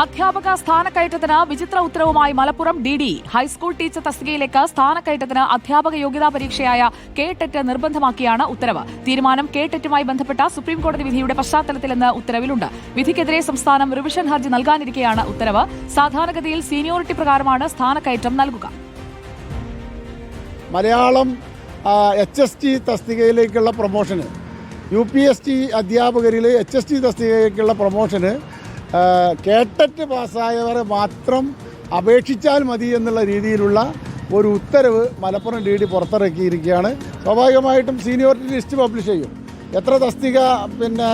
അധ്യാപക സ്ഥാനക്കയറ്റത്തിന് വിചിത്ര ഉത്തരവുമായി Malappuram D D. High school teacher തസ്തികയിലേക്ക് സ്ഥാനക്കയറ്റത്തിന് അധ്യാപക യോഗ്യതാ പരീക്ഷയായ കെ ടെറ്റ് നിർബന്ധമാക്കിയാണ് ഉത്തരവ്. തീരുമാനം കെ ടെറ്റുമായി ബന്ധപ്പെട്ട സുപ്രീംകോടതി വിധിയുടെ പശ്ചാത്തലത്തിലെന്ന് ഉത്തരവിലുണ്ട്. വിധിക്കെതിരെ സംസ്ഥാനം റിവിഷൻ ഹർജി നൽകാനിരിക്കെയാണ് ഉത്തരവ്. സാധാരണഗതിയിൽ സീനിയോറിറ്റി പ്രകാരമാണ് സ്ഥാനക്കയറ്റം നൽകുക. മലയാളം എച്ച് എസ് ടി തസ്തികയിലേക്കുള്ള പ്രൊമോഷന് യു പി എസ് ടി അധ്യാപകരിൽ എച്ച് എസ് ടി തസ്തികയിലേക്കുള്ള പ്രൊമോഷന് കേട്ടറ്റ് പാസ്സായവർ മാത്രം അപേക്ഷിച്ചാൽ മതി എന്നുള്ള രീതിയിലുള്ള ഒരു ഉത്തരവ് മലപ്പുറം ഡി ഡി പുറത്തിറക്കിയിരിക്കുകയാണ്. സ്വാഭാവികമായിട്ടും സീനിയോറിറ്റി ലിസ്റ്റ് പബ്ലിഷ് ചെയ്യും. എത്ര തസ്തിക പിന്നെ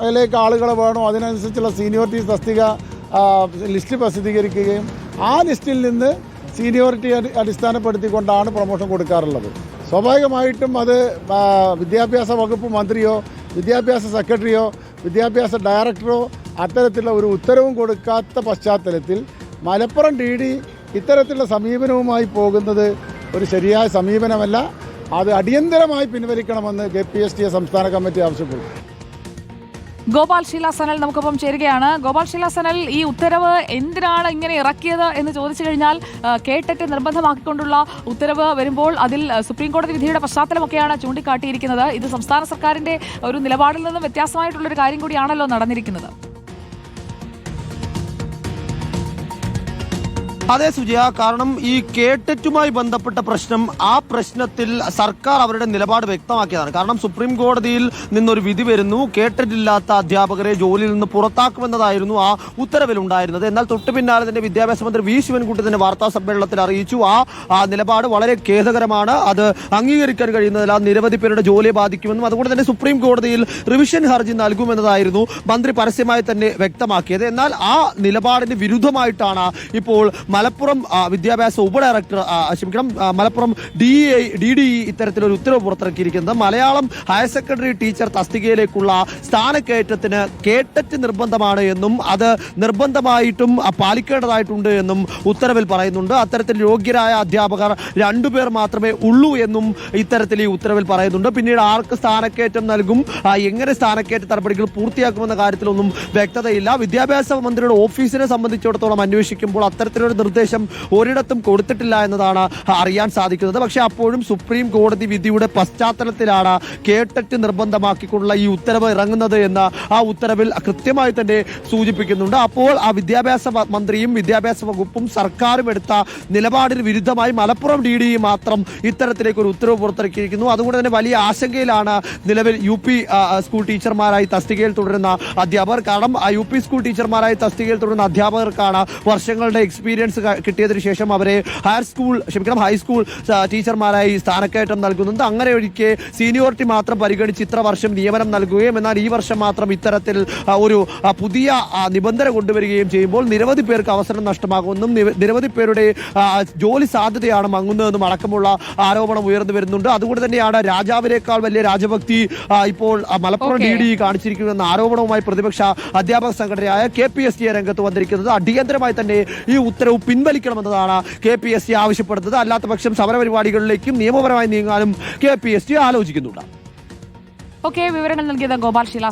അതിലേക്ക് ആളുകൾ വേണോ അതിനനുസരിച്ചുള്ള സീനിയോറിറ്റി തസ്തിക ലിസ്റ്റ് പ്രസിദ്ധീകരിക്കുകയും ആ ലിസ്റ്റിൽ നിന്ന് സീനിയോറിറ്റി അടി അടിസ്ഥാനപ്പെടുത്തിക്കൊണ്ടാണ് പ്രൊമോഷൻ കൊടുക്കാറുള്ളത്. സ്വാഭാവികമായിട്ടും അത് വിദ്യാഭ്യാസ വകുപ്പ് മന്ത്രിയോ വിദ്യാഭ്യാസ സെക്രട്ടറിയോ വിദ്യാഭ്യാസ ഡയറക്ടറോ അത്തരത്തിലുള്ള ഒരു ഉത്തരവും കൊടുക്കാത്ത പശ്ചാത്തലത്തിൽ മലപ്പുറം ഡി ഡി ഇത്തരത്തിലുള്ള സമീപനവുമായി പോകുന്നത് ഒരു ശരിയായ സമീപനമല്ല. അത് അടിയന്തരമായി പിൻവലിക്കണമെന്ന് കെ പി എസ് ടി സംസ്ഥാന കമ്മിറ്റി ആവശ്യപ്പെട്ടു. ഗോപാൽ ശീല സനൽ നമുക്കൊപ്പം ചേരുകയാണ്. ഗോപാൽ ശീല സനൽ ഈ ഉത്തരവ് എന്തിനാണ് ഇങ്ങനെ ഇറക്കിയത് എന്ന് ചോദിച്ചു കഴിഞ്ഞാൽ കേട്ടിട്ട് നിർബന്ധമാക്കിക്കൊണ്ടുള്ള ഉത്തരവ് വരുമ്പോൾ അതിൽ സുപ്രീം കോടതി വിധിയുടെ പശ്ചാത്തലമൊക്കെയാണ് ചൂണ്ടിക്കാട്ടിയിരിക്കുന്നത്. ഇത് സംസ്ഥാന സർക്കാരിന്റെ ഒരു നിലപാടിൽ നിന്നും വ്യത്യാസമായിട്ടുള്ള ഒരു കാര്യം കൂടിയാണല്ലോ നടന്നിരിക്കുന്നത്. അതെ സുജയ. കാരണം ഈ കേട്ടറ്റുമായി ബന്ധപ്പെട്ട പ്രശ്നം ആ പ്രശ്നത്തിൽ സർക്കാർ അവരുടെ നിലപാട് വ്യക്തമാക്കിയതാണ്. കാരണം സുപ്രീം കോടതിയിൽ നിന്നൊരു വിധി വരുന്നു. കേട്ടിട്ടില്ലാത്ത അധ്യാപകരെ ജോലിയിൽ നിന്ന് പുറത്താക്കുമെന്നതായിരുന്നു ആ ഉത്തരവിലുണ്ടായിരുന്നത്. എന്നാൽ തൊട്ടു പിന്നാലെ തന്നെ വിദ്യാഭ്യാസ മന്ത്രി വി. ശിവൻകുട്ടി തന്നെ വാർത്താ സമ്മേളനത്തിൽ അറിയിച്ചു. ആ നിലപാട് വളരെ ഖേദകരമാണ്. അത് അംഗീകരിക്കാൻ കഴിയുന്നതിൽ നിരവധി പേരുടെ ജോലിയെ ബാധിക്കുമെന്നും അതുകൊണ്ട് തന്നെ സുപ്രീം കോടതിയിൽ റിവിഷൻ ഹർജി നൽകുമെന്നതായിരുന്നു മന്ത്രി പരസ്യമായി തന്നെ വ്യക്തമാക്കിയത്. എന്നാൽ ആ നിലപാടിന് വിരുദ്ധമായിട്ടാണ് ഇപ്പോൾ മലപ്പുറം വിദ്യാഭ്യാസ ഉപഡയറക്ടർ ക്ഷമിക്കണം മലപ്പുറം ഡി ഡി ഡി ഇത്തരത്തിലൊരു ഉത്തരവ് പുറത്തിറക്കിയിരിക്കുന്നത്. മലയാളം ഹയർ സെക്കൻഡറി ടീച്ചർ തസ്തികയിലേക്കുള്ള സ്ഥാനക്കയറ്റത്തിന് കേട്ടറ്റ് നിർബന്ധമാണ് എന്നും അത് നിർബന്ധമായിട്ടും പാലിക്കേണ്ടതായിട്ടുണ്ട് എന്നും ഉത്തരവിൽ പറയുന്നുണ്ട്. അത്തരത്തിൽ യോഗ്യരായ അധ്യാപകർ രണ്ടുപേർ മാത്രമേ ഉള്ളൂ എന്നും ഇത്തരത്തിൽ ഈ ഉത്തരവിൽ പറയുന്നുണ്ട്. പിന്നീട് ആർക്ക് സ്ഥാനക്കയറ്റം നൽകും എങ്ങനെ സ്ഥാനക്കയറ്റ നടപടികൾ പൂർത്തിയാക്കുമെന്ന കാര്യത്തിലൊന്നും വ്യക്തതയില്ല. വിദ്യാഭ്യാസ മന്ത്രിയുടെ ഓഫീസിനെ സംബന്ധിച്ചിടത്തോളം അന്വേഷിക്കുമ്പോൾ അത്തരത്തിലൊരു നിർദ്ദേശം ഒരിടത്തും കൊടുത്തിട്ടില്ല എന്നതാണ് അറിയാൻ സാധിക്കുന്നത്. പക്ഷേ അപ്പോഴും സുപ്രീം കോടതി വിധിയുടെ പശ്ചാത്തലത്തിലാണ് കേട്ടറ്റ് നിർബന്ധമാക്കിക്കൊണ്ടുള്ള ഈ ഉത്തരവ് ഇറങ്ങുന്നത് എന്ന് ആ ഉത്തരവിൽ കൃത്യമായി തന്നെ സൂചിപ്പിക്കുന്നുണ്ട്. അപ്പോൾ ആ വിദ്യാഭ്യാസ മന്ത്രിയും വിദ്യാഭ്യാസ വകുപ്പും സർക്കാരും എടുത്ത നിലപാടിന് വിരുദ്ധമായി മലപ്പുറം ഡി ഡി മാത്രം ഇത്തരത്തിലേക്ക് ഒരു ഉത്തരവ് പുറത്തിറക്കിയിരിക്കുന്നു. അതുകൊണ്ട് തന്നെ വലിയ ആശങ്കയിലാണ് നിലവിൽ യു പി സ്കൂൾ ടീച്ചർമാരായി തസ്തികയിൽ തുടരുന്ന അധ്യാപകർ. കാരണം ആ യു പി സ്കൂൾ ടീച്ചർമാരായി തസ്തികയിൽ തുടരുന്ന അധ്യാപകർക്കാണ് വർഷങ്ങളുടെ എക്സ്പീരിയൻസ് ക- കിട്ടിയതിനു ശേഷം അവരെ ഹയർ സ്കൂൾ ക്ഷമിക്കണം ഹൈസ്കൂൾ ടീച്ചർമാരായി സ്ഥാനക്കയറ്റം നൽകുന്നുണ്ട്. അങ്ങനെ ഒരിക്കെ സീനിയോറിറ്റി മാത്രം പരിഗണിച്ച് ഇത്ര വർഷം നിയമനം നൽകുകയും എന്നാൽ ഈ വർഷം മാത്രം ഇത്തരത്തിൽ ഒരു പുതിയ നിബന്ധന കൊണ്ടുവരികയും ചെയ്യുമ്പോൾ നിരവധി പേർക്ക് അവസരം നഷ്ടമാകുമെന്നും നിരവധി പേരുടെ ജോലി സാധ്യതയാണ് മങ്ങുന്നതെന്നും അടക്കമുള്ള ആരോപണം ഉയർന്നു വരുന്നുണ്ട്. അതുകൊണ്ട് തന്നെയാണ് രാജാവിനേക്കാൾ വലിയ രാജഭക്തി ഇപ്പോൾ മലപ്പുറം ഡി. ഡി കാണിച്ചിരിക്കുന്നുവെന്ന ആരോപണവുമായി പ്രതിപക്ഷ അധ്യാപക സംഘടനയായ കെ പി എസ് ടി രംഗത്ത് വന്നിരിക്കുന്നത്. അടിയന്തരമായി തന്നെ ഈ ഉത്തരവ് പിൻവലിക്കണമെന്നതാണ് കെ പി എസ് ടി ആവശ്യപ്പെടുന്നത്. അല്ലാത്ത പക്ഷം സമരപരിപാടികളിലേക്കും നിയമപരമായി നീങ്ങാനും കെ പി എസ് ടി ആലോചിക്കുന്നുണ്ട്. ഓക്കെ വിവരങ്ങൾ നൽകിയത് ഗോപാൽ ശീല